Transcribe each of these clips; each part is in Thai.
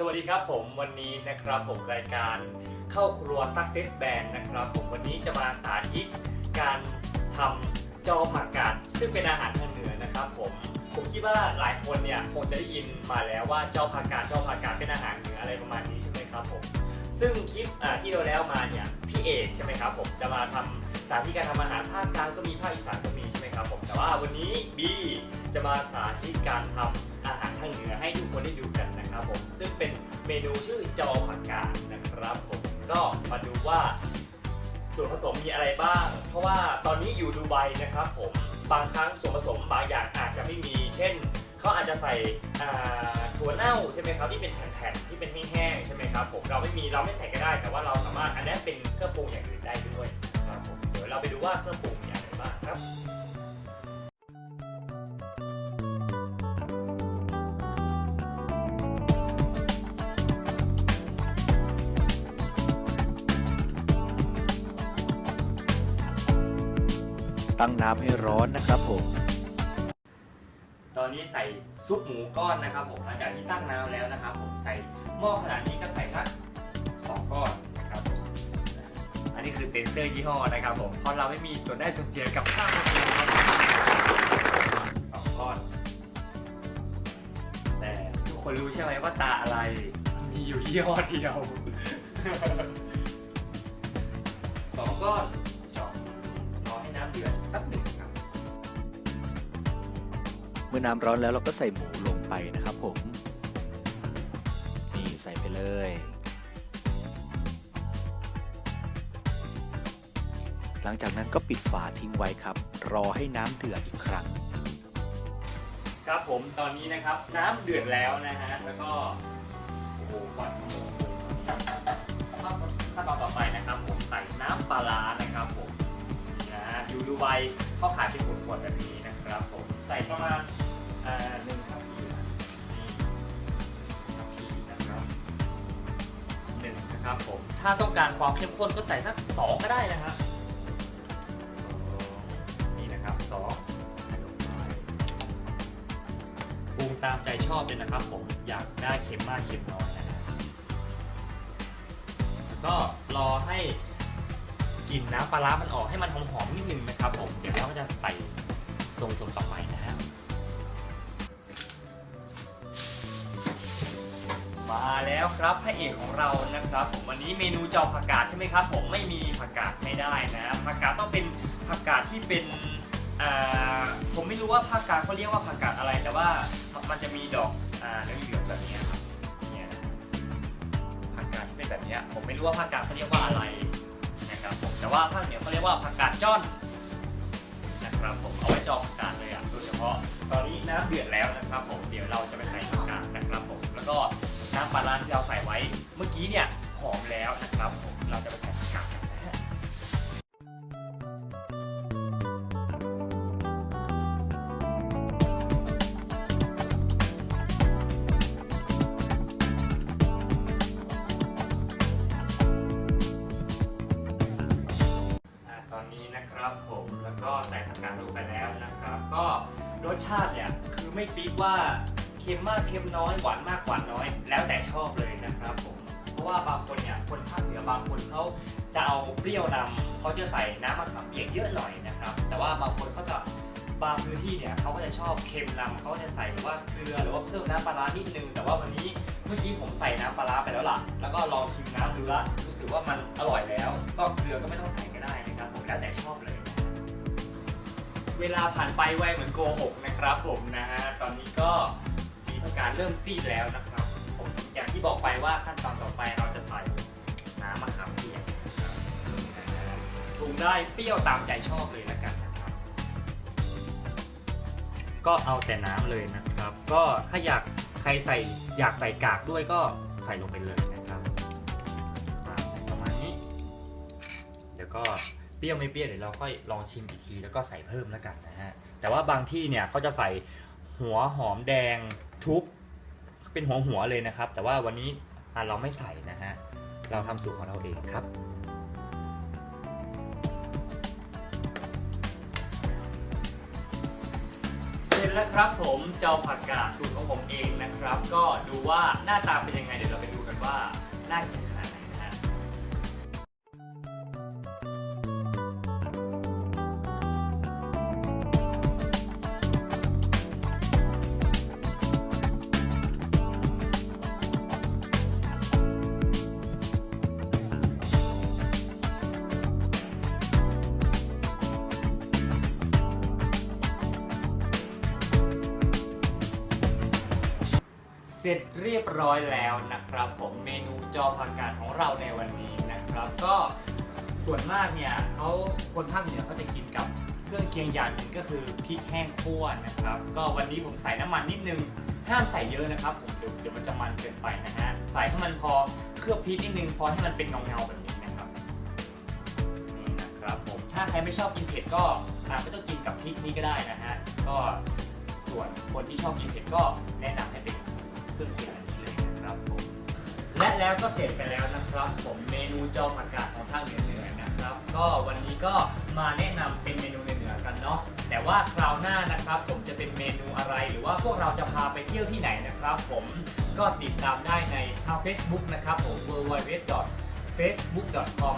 สวัสดีครับผมวันนี้นะครับผมรายการเข้าครัว Success Band นะครับ ผมวันนี้จะมาสาธิตการทำจอผักกาดซึ่งเป็นอาหารทางเหนือนะครับผมผมคิดว่าหลายคนเนี่ยคงจะได้ยินมาแล้วว่าจอผักกาดจอผักกาดเป็นอาหารเหนืออะไรประมาณนี้ใช่ไหมครับผมซึ่งคลิปที่เราแล้วมาเนี่ยพี่เอกใช่ไหมครับผมจะมาทำสาธิตการทำอาหารภาคกลางก็มีภาคอีสานก็มีใช่ไหมครับผมแต่ว่าวันนี้บีจะมาสาธิตการทำอาหารทางเหนือให้ทุกคนได้ดูกัน นะครับผมซึ่งเป็นเมนูชื่อจอผักกาดนะครับผมก็มาดูว่าส่วนผสมมีอะไรบ้าง เพราะว่าตอนนี้อยู่ดูไบนะครับผมบางครั้งส่วนผสมบางอย่างอาจจะไม่มี เช่นเขาอาจจะใส่ถั่วเน่าใช่ไหมครับที่เป็นแผ่นๆที่เป็นแห้งๆใช่ไหมครับผมเราไม่มีเราไม่ใส่ก็ได้ แต่ว่าเราสามารถอันนี้เป็นเครื่องปรุงอย่างอื่นได้ด้วยครับผมเดี๋ยวเราไปดูว่าเครื่องปรุงมีอะไรบ้างครับ ตั้งน้ำให้ร้อนนะครับผม ตอนนี้ใส่ซุปหมูก้อนนะครับผมหลังจากที่ตั้งน้ำแล้วนะครับ ผมใส่หม้อขนาดนี้ก็ใส่สักสองก้อนนะครับผมอันนี้คือเซนเซอร์ยี่ห้อนะครับผมเพราะเราไม่มีส่วนได้ส่วนเสียกับข้าวของเราครับสองก้อน แต่ทุกคนรู้ใช่ไหมว่าตาอะไรมีอยู่ยี่ห้อเดียวสองก้อน เมื่อน้ำร้อนแล้วเราก็ใส่หมูลงไปนะครับผม นี่ใส่ไปเลย หลังจากนั้นก็ปิดฝาทิ้งไว้ครับ รอให้น้ำเดือดอีกครั้ง ครับผมตอนนี้นะครับน้ำเดือดแล้วนะฮะแล้วก็โอ้โหควันขโมงขั้นตอนต่อไปนะครับ ผมใส่น้ำปลาร้านะครับผมนี่นะอยู่ดูไบเขาขายเป็นขวดๆแบบนี้นะครับผมใส่ประมาณ อ่าหนึ่งทัพพีนะนี่ทัพพีนะครับหนึ่งนะครับผม ถ้าต้องการความเข้มข้นก็ใส่สักสองก็ได้นะฮะสองนี่นะครับสองปรุงตามใจชอบเลยนะครับ ผมอยากได้เค็มมากเค็มน้อยนะฮะแล้วก็รอให้กลิ่นน้ำปลาร้ามันออกให้มันหอมๆนิดนึงนะครับผม เดี๋ยวเราก็จะใส่ทรงส่วนต่อไปนะฮะ มาแล้วครับพระเอกของเรานะครับผมวันนี้เมนูเจอผักกาดใช่ไหมครับ ผมไม่มีผักกาดไม่ได้นะผักกาดต้องเป็นผักกาดที่เป็นผมไม่รู้ว่าภาคกางเขาเรียกว่าผักกาดอะไร แต่ว่ามันจะมีดอกเหลืองๆแบบนี้ครับเนี่ยผักกาดที่เป็นแบบนี้ผมไม่รู้ว่าภาคกางเขาเรียกว่าอะไรนะครับผมแต่ว่าภาคเหนือเขาเรียกว่าผักกาดจ้อนนะครับผมเอาไว้จองผักกาดเลยอะโดยเฉพาะตอนนี้น้ำเดือดแล้วนะครับผมเดี๋ยวเราจะไปใส่ผักกาดนะครับผมแล้วก็ น้ำปลาร้าที่เราใส่ไว้ เมื่อกี้เนี่ยหอมแล้วนะครับผมเราจะไปใส่ผักกาดกันนะฮะอ่าตอนนี้นะครับผมแล้วก็ใส่ผักกาดลงไปแล้วนะครับ ก็รสชาติเนี่ยคือไม่ฟิกว่า ค็มมากเค็มน้อยหวานมากหวานน้อย แล้วแต่ชอบเลยนะครับผมเพราะว่าบางคนเนี่ยคนภาคเหนือบางคนเขาจะเอาเปรี้ยวนำเขาจะใส่น้ำมะขามเปียกเยอะหน่อยนะครับ แต่ว่าบางคนเขาจะบางพื้นที่เนี่ยเขาก็จะชอบเค็มนำเขาจะใส่หรือว่าเกลือหรือว่าเพิ่มน้ำปลาร้านิดนึงแต่ว่าวันนี้เมื่อกี้ผมใส่น้ำปลาร้าไปแล้วล่ะ แล้วก็ลองชิมน้ำดูละรู้สึกว่ามันอร่อยแล้ว ก็เกลือก็ไม่ต้องใส่ก็ได้นะครับผมแล้วแต่ชอบเลย เวลาผ่านไปไวเหมือนโกหกนะครับผมนะฮะตอนนี้ก็ กาดเริ่มซีดแล้วนะครับผมอย่างที่บอกไปว่าขั้นตอนต่อไปเราจะใส่น้ำมะขามเปียกนะครับปรุงได้เปรี้ยวตามใจชอบเลยแล้วกันนะครับ ก็เอาแต่น้ำเลยนะครับ ก็ถ้าอยากใครใส่อยากใส่กากด้วยก็ใส่ลงไปเลยนะครับใส่ประมาณนี้ เดี๋ยวก็เปรี้ยวไม่เปรี้ยวเดี๋ยวเราค่อยลองชิมอีกทีแล้วก็ใส่เพิ่มแล้วกันนะฮะแต่ว่าบางที่เนี่ยเขาจะใส่ หัวหอมแดงทุบเป็นหัวหัวเลยนะครับ แต่ว่าวันนี้เราไม่ใส่นะฮะ เราทำสูตรของเราเองครับเสร็จแล้วแล้วครับผมเจ้าผักกาดสูตรของผมเองนะครับ ก็ดูว่าหน้าตาเป็นยังไงเดี๋ยวเราไปดูกันว่าน่ากินขนาดไหน ร็จเรียบร้อยแล้วนะครับ ผมเมนูจอผักกาดของเราในวันนี้นะครับ ก็ส่วนมากเนี่ยเขาคนภาคเหนือเขาจะกินกับเครื่องเคียงอย่างหนึ่งก็คือพริกแห้งคั่วนะครับ ก็วันนี้ผมใส่น้ำมันนิดนึงห้ามใส่เยอะนะครับผมเดี๋ยวเดี๋ยวมันจะมันเกินไปนะฮะใส่ให้มันพอเคลือบพริกนิดนึงพอให้มันเป็นเงาเงาแบบนี้นะครับนี่นะครับผมถ้าใครไม่ชอบกินเผ็ดก็อาจไม่ต้องกินกับพริกนี้ก็ได้นะฮะก็ส่วนคนที่ชอบกินเผ็ดก็แนะนำให้เป็น เครื่องเคียงอันนี้เลยนะครับผมและแล้วก็เสร็จไปแล้วนะครับ ผมเมนูจอผักกาดของทางเหนือๆนะครับ ก็วันนี้ก็มาแนะนำเป็นเมนูเหนือกันเนาะแต่ว่าคราวหน้านะครับ ผมจะเป็นเมนูอะไรหรือว่าพวกเราจะพาไปเที่ยวที่ไหนนะครับ ผมก็ติดตามได้ในทาง Facebook นะครับผม www.facebook.com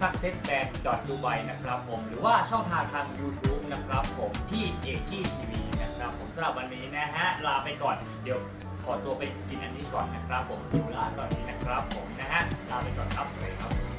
successband dubai นะครับผมหรือว่าช่องทางทาง YouTube นะครับผมที่เอกี้ทีวี นะครับผมสำหรับวันนี้นะฮะลาไปก่อนเดี๋ยวขอตัวไปกินอันนี้ก่อนนะครับ ผมอยู่ร้านตอนนี้นะครับ ผมนะฮะลาไปก่อนครับสวัสดีครับ